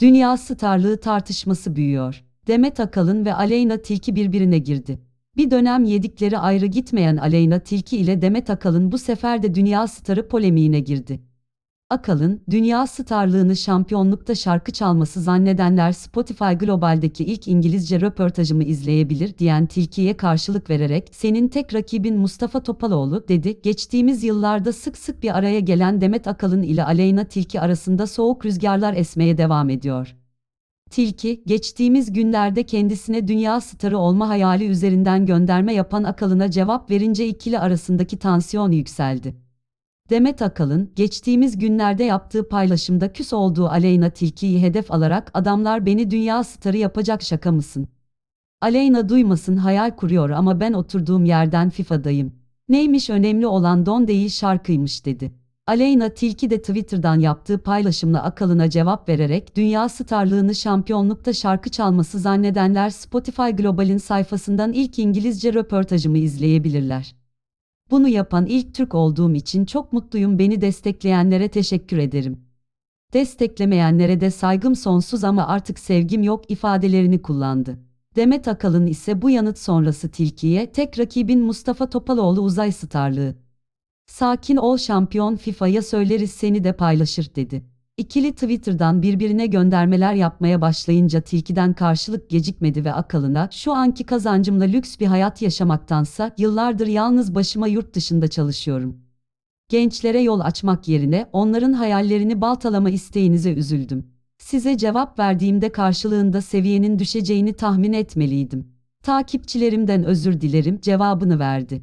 Dünya starlığı tartışması büyüyor. Demet Akalın ve Aleyna Tilki birbirine girdi. Bir dönem yedikleri ayrı gitmeyen Aleyna Tilki ile Demet Akalın bu sefer de dünya starı polemiğine girdi. Akalın, dünya starlığını şampiyonlukta şarkı çalması zannedenler Spotify Global'deki ilk İngilizce röportajımı izleyebilir diyen Tilki'ye karşılık vererek senin tek rakibin Mustafa Topaloğlu dedi. Geçtiğimiz yıllarda sık sık bir araya gelen Demet Akalın ile Aleyna Tilki arasında soğuk rüzgarlar esmeye devam ediyor. Tilki, geçtiğimiz günlerde kendisine dünya starı olma hayali üzerinden gönderme yapan Akalın'a cevap verince ikili arasındaki tansiyon yükseldi. Demet Akalın, geçtiğimiz günlerde yaptığı paylaşımda küs olduğu Aleyna Tilki'yi hedef alarak adamlar beni dünya starı yapacak şaka mısın? Aleyna duymasın hayal kuruyor ama ben oturduğum yerden FIFA'dayım. Neymiş önemli olan don değil şarkıymış dedi. Aleyna Tilki de Twitter'dan yaptığı paylaşımla Akalın'a cevap vererek dünya starlığını şampiyonlukta şarkı çalması zannedenler Spotify Global'in sayfasından ilk İngilizce röportajımı izleyebilirler. Bunu yapan ilk Türk olduğum için çok mutluyum. Beni destekleyenlere teşekkür ederim. Desteklemeyenlere de saygım sonsuz ama artık sevgim yok ifadelerini kullandı. Demet Akalın ise bu yanıt sonrası Tilki'ye tek rakibin Mustafa Topaloğlu uzay starlığı. Sakin ol şampiyon FIFA'ya söyleriz seni de paylaşır dedi. İkili Twitter'dan birbirine göndermeler yapmaya başlayınca Tilki'den karşılık gecikmedi ve Akalın'a şu anki kazancımla lüks bir hayat yaşamaktansa yıllardır yalnız başıma yurt dışında çalışıyorum. Gençlere yol açmak yerine onların hayallerini baltalama isteğinize üzüldüm. Size cevap verdiğimde karşılığında seviyenin düşeceğini tahmin etmeliydim. Takipçilerimden özür dilerim cevabını verdi.